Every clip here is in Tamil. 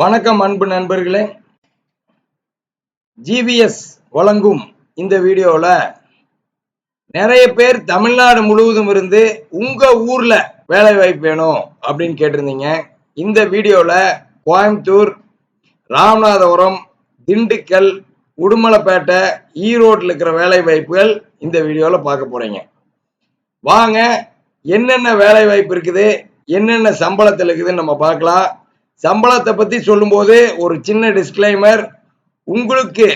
வணக்கம் அன்பு நண்பர்களே. ஜிவிஎஸ் வழங்கும் இந்த வீடியோவில் நிறைய பேர் தமிழ்நாடு முழுவதும் இருந்து உங்க ஊர்ல வேலை வாய்ப்பு வேணும் அப்படின்னு கேட்டிருந்தீங்க. இந்த வீடியோவில் கோயம்புத்தூர் ராமநாதபுரம் திண்டுக்கல் உடுமலைப்பேட்டை ஈரோட்டில் இருக்கிற வேலை வாய்ப்புகள் இந்த வீடியோவில் பார்க்க போறீங்க. வாங்க என்னென்ன வேலை வாய்ப்பு இருக்குது என்னென்ன சம்பளத்தில் இருக்குதுன்னு நம்ம பார்க்கலாம். சம்பளத்தை பத்தி சொல்லும்போது ஒரு சின்ன டிஸ்க்ளைமர் உங்களுக்கு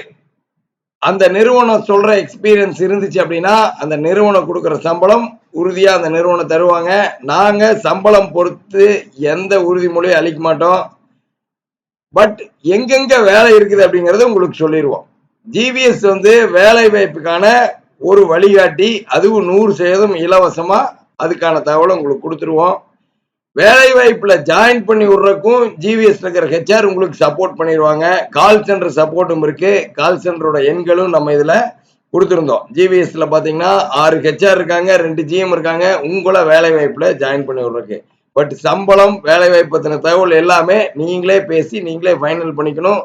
அந்த நிறுவனம் சொல்ற எக்ஸ்பீரியன்ஸ் இருந்துச்சு அப்படின்னா அந்த நிறுவனம் கொடுக்குற சம்பளம் உறுதியா அந்த நிறுவனம் தருவாங்க. நாங்க சம்பளம் பொறுத்து எந்த உறுதிமொழியும் அளிக்க மாட்டோம். பட் எங்கெங்க வேலை இருக்குது அப்படிங்கறத உங்களுக்கு சொல்லிடுவோம் ஜிவிஎஸ் வந்து வேலை வாய்ப்புக்கான ஒரு வழிகாட்டி. அதுவும் நூறு சதவீதம் இலவசமா அதுக்கான தகவலை உங்களுக்கு கொடுத்துருவோம். வேலை வாய்ப்புல ஜாயின் பண்ணி விடுறக்கும் ஜிவிஎஸ் இருக்கிற ஹெச்ஆர் உங்களுக்கு சப்போர்ட் பண்ணிடுவாங்க. கால் சென்டர் சப்போர்ட்டும் இருக்கு. கால் சென்டரோட எண்களும் நம்ம இதுல கொடுத்துருந்தோம். ஜிவிஎஸ்ல பாத்தீங்கன்னா ஆறு ஹெச்ஆர் இருக்காங்க ரெண்டு ஜிஎம் இருக்காங்க. உங்களை வேலை வாய்ப்புல ஜாயின் பண்ணி விடுறக்கு பட் சம்பளம் வேலை வாய்ப்பு பத்தின தகவல் எல்லாமே நீங்களே பேசி நீங்களே ஃபைனல் பண்ணிக்கணும்.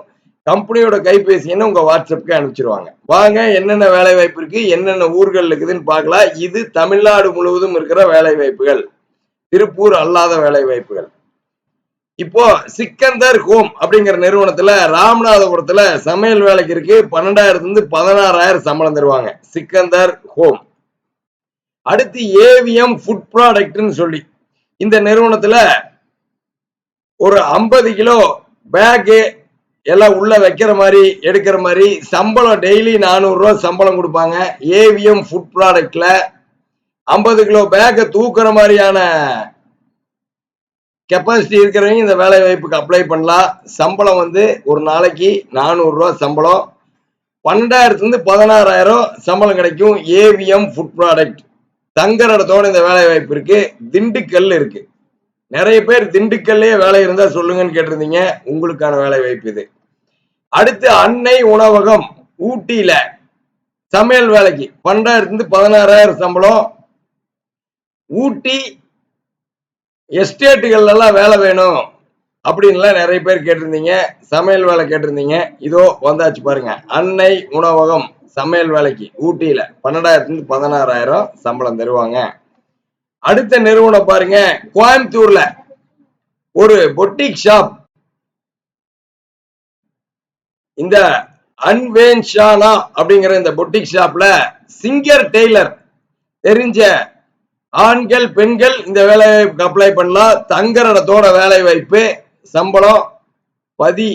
கம்பெனியோட கைபேசி எண்ணை உங்க வாட்ஸ்அப்புக்கு அனுப்பிச்சிருவாங்க. வாங்க என்னென்ன வேலை வாய்ப்பு இருக்கு என்னென்ன ஊர்கள் இருக்குதுன்னு பார்க்கலாம். இது தமிழ்நாடு முழுவதும் இருக்கிற வேலை வாய்ப்புகள் திருப்பூர் அல்லாத வேலை வாய்ப்புகள் இப்போ சிக்கந்தர் ஹோம் அப்படிங்கிற நிறுவனத்துல ராமநாதபுரத்துல சமையல் வேலைக்கு இருக்கு. பன்னெண்டாயிரத்துல இருந்து பதினாறாயிரம் சம்பளம் தருவாங்க. சிக்கந்தர் ஹோம். அடுத்து ஏவிஎம் ஃபுட் ப்ராடக்ட்னு சொல்லி இந்த நிறுவனத்துல ஒரு ஐம்பது கிலோ பேக்கு எல்லாம் உள்ள வைக்கிற மாதிரி எடுக்கிற மாதிரி சம்பளம் டெய்லி நானூறு ரூபா சம்பளம் கொடுப்பாங்க. ஏவிஎம் ஃபுட் ப்ராடக்ட்ல ஐம்பது கிலோ பேக்கை தூக்குற மாதிரியான கெப்பாசிட்டி இருக்கிறவங்க இந்த வேலை வாய்ப்புக்கு அப்ளை பண்ணலாம். சம்பளம் வந்து ஒரு நாளைக்கு நானூறுரூவா சம்பளம். பன்னெண்டாயிரத்துலேருந்து பதினாறாயிரம் சம்பளம் கிடைக்கும். ஏவிஎம் ஃபுட் ப்ராடக்ட் தங்குற இடத்தோட இந்த வேலை வாய்ப்பு இருக்கு. திண்டுக்கல் இருக்கு. நிறைய பேர் திண்டுக்கல்லே வேலை இருந்தால் சொல்லுங்கன்னு கேட்டிருந்தீங்க. உங்களுக்கான வேலை வாய்ப்பு இது. அடுத்து அன்னை உணவகம் ஊட்டியில சமையல் வேலைக்கு பன்னெண்டாயிரத்துலேருந்து பதினாறாயிரம் சம்பளம். ஊட்டி எஸ்டேட்டுகள்ல எல்லாம் வேலை வேணும் அப்படின்லாம் நிறைய பேர் கேட்டிருந்தீங்க. சமையல் வேலை கேட்டிருந்தீங்க. இதோ வந்தாச்சு பாருங்க. அன்னை உணவகம் சமையல் வேலைக்கு ஊட்டியில பன்னெண்டாயிரத்துலேருந்து பதினாறாயிரம் சம்பளம் தருவாங்க. அடுத்த நிறுவனம் பாருங்க. கோயம்புத்தூர்ல ஒரு பொட்டிக் ஷாப் இந்த அன்வேன்ஷானா அப்படிங்கிற இந்த பொட்டிக் ஷாப்ல சிங்கர் டெய்லர் தெரிஞ்ச ஆண்கள் பெண்கள் இந்த வேலை வாய்ப்புக்கு அப்ளை பண்ணலாம் தங்குற இடத்தோட வேலை வாய்ப்பு சம்பளம் பதி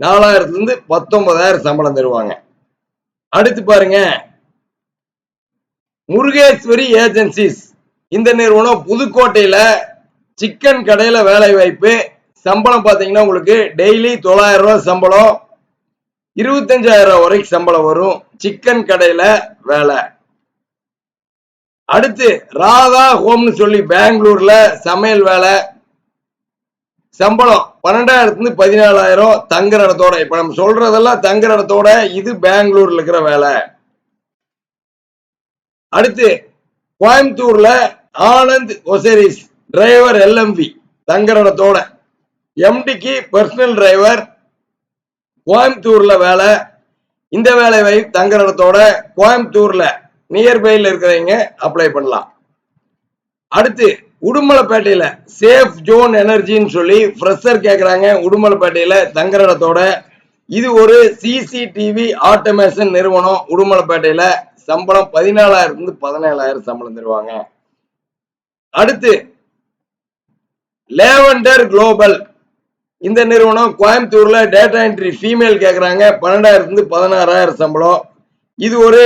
நாலாயிரத்துலேருந்து பத்தொன்பதாயிரம் சம்பளம் தருவாங்க. அடுத்து பாருங்க. முருகேஸ்வரி ஏஜென்சிஸ். இந்த நிறுவனம் புதுக்கோட்டையில் சிக்கன் கடையில் வேலை வாய்ப்பு சம்பளம் பார்த்தீங்கன்னா உங்களுக்கு டெய்லி தொள்ளாயிரம் ரூபா சம்பளம் இருபத்தஞ்சாயிரம் வரைக்கும் சம்பளம் வரும். சிக்கன் கடையில் வேலை. அடுத்து ராதா ஹோம்னு சொல்லி பெங்களூர்ல சமையல் வேலை. சம்பளம் பன்னெண்டாயிரத்துலேருந்து பதினாலாயிரம் தங்குற இடத்தோட. இப்ப நம்ம சொல்றதெல்லாம் தங்குற இடத்தோட இது பெங்களூர்ல இருக்கிற வேலை. அடுத்து கோயம்புத்தூர்ல ஆனந்த் ஒசரிஸ் டிரைவர் எல்எம்வி தங்குற இடத்தோட. எம்டிக்கு பர்சனல் டிரைவர் கோயம்புத்தூர்ல வேலை. இந்த வேலை வை தங்குற இடத்தோட கோயம்புத்தூர்ல நியர்பைல இருக்கிறவங்க அப்ளை பண்ணலாம். அடுத்து உடுமலைப்பேட்டையில சேஃப் ஜோன் எனர்ஜின்னு சொல்லி ஃப்ரெஷர் கேட்குறாங்க உடுமலைப்பேட்டையில தங்குற இடத்தோட இது ஒரு சிசிடிவி ஆட்டோமேஷன் நிறுவனம். உடுமலைப்பேட்டையில சம்பளம் பதினாலாயிரம் இருந்து பதினேழாயிரம் சம்பளம் தருவாங்க. அடுத்து லேவண்டர் குளோபல் இந்த நிறுவனம் கோயம்புத்தூர்ல டேட்டா என்ட்ரி ஃபீமேல் கேட்குறாங்க பன்னெண்டாயிரத்துல இருந்து பதினாறாயிரம் சம்பளம். இது ஒரு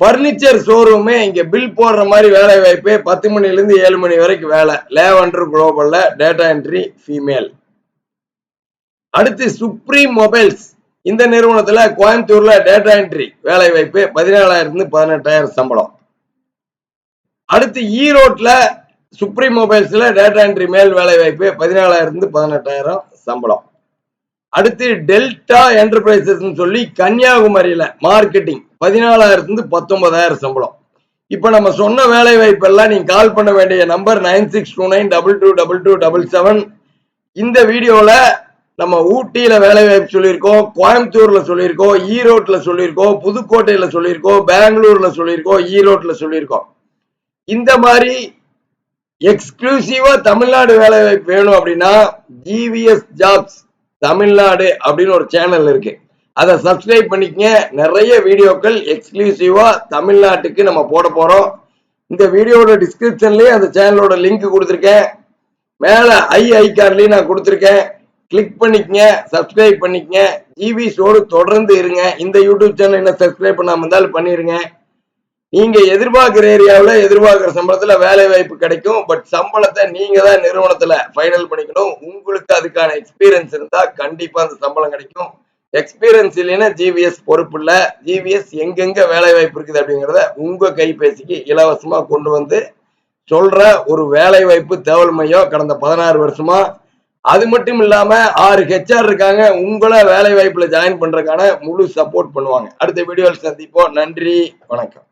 பர்னிச்சர் ஷோரூமே இங்க பில் போடுற மாதிரி வேலை வாய்ப்பு பத்து மணில இருந்து ஏழு மணி வரைக்கும் வேலை. லேவண்டர் குளோபல்ல டேட்டா என்ட்ரி ஃபீமேல் அடுத்து சுப்ரீம் மொபைல்ஸ் இந்த நிறுவனத்துல கோயம்புத்தூர்ல டேட்டா என்ட்ரி வேலை வாய்ப்பு பதினேழாயிரத்துல இருந்து பதினெட்டாயிரம் சம்பளம். அடுத்து ஈரோட்ல சுப்ரீம் மொபைல்ஸ்ல டேட்டா என்ட்ரி மேல் வேலை வாய்ப்பு பதினாலாயிரம் இருந்து பதினெட்டாயிரம் சம்பளம். அடுத்து டெல்டா என்டர்பிரைசஸ் சொல்லி கன்னியாகுமரியில மார்க்கெட்டிங் பதினாலாயிரத்துலேருந்து பத்தொன்பதாயிரம் சம்பளம். இப்போ நம்ம சொன்ன வேலை வாய்ப்பெல்லாம் நீங்கள் கால் பண்ண வேண்டிய number nine six two nine double two double two double seven. இந்த வீடியோவில் நம்ம ஊட்டியில் வேலை வாய்ப்பு சொல்லியிருக்கோம் கோயம்புத்தூரில் சொல்லியிருக்கோம் ஈரோட்டில் சொல்லியிருக்கோம் புதுக்கோட்டையில் சொல்லியிருக்கோம் பெங்களூரில் சொல்லியிருக்கோம் ஈரோட்டில் சொல்லியிருக்கோம். இந்த மாதிரி எக்ஸ்க்ளூசிவா தமிழ்நாடு வேலை வாய்ப்பு வேணும் அப்படின்னா ஜிவிஎஸ் ஜாப்ஸ் தமிழ்நாடு அப்படின்னு ஒரு சேனல் இருக்கு. அதை சப்ஸ்கிரைப் பண்ணிக்கங்க. நிறைய வீடியோக்கள் எக்ஸ்க்ளூசிவா தமிழ்நாட்டுக்கு நம்ம போட போறோம். இந்த வீடியோட டிஸ்கிரிப்ஷன்லயே அந்த சேனலோட லிங்க் கொடுத்துருக்கேன். மேல ஐ ஐகார்லயும் நான் கொடுத்துருக்கேன். கிளிக் பண்ணிக்கங்க சப்ஸ்கிரைப் பண்ணிக்கங்க. ஜிவிஸோடு தொடர்ந்து இருங்க. இந்த யூடியூப் சேனல் என்ன சப்ஸ்கிரைப் பண்ணாம இருந்தாலும் பண்ணிருங்க. நீங்க எதிர்பார்க்குற ஏரியாவில் எதிர்பார்க்குற சம்பளத்தில் வேலை வாய்ப்பு கிடைக்கும். பட் சம்பளத்தை நீங்க தான் நிறுவனத்தில் ஃபைனல் பண்ணிக்கணும். உங்களுக்கு அதுக்கான எக்ஸ்பீரியன்ஸ் இருந்தால் கண்டிப்பாக அந்த சம்பளம் கிடைக்கும். எக்ஸ்பீரியன்ஸ் இல்லைன்னா ஜிவிஎஸ் பொறுப்பு இல்ல. ஜிவிஎஸ் எங்கெங்க வேலை வாய்ப்பு இருக்குது அப்படிங்கிறத உங்க கைபேசிக்கு இலவசமா கொண்டு வந்து சொல்ற ஒரு வேலை வாய்ப்பு தேவல் மையம் கடந்த பதினாறு வருஷமா. அது மட்டும் இல்லாம ஆறு ஹெச்ஆர் இருக்காங்க. உங்களை வேலை வாய்ப்புல ஜாயின் பண்றதுக்கான முழு சப்போர்ட் பண்ணுவாங்க. அடுத்த வீடியோவில் சந்திப்போம். நன்றி. வணக்கம்.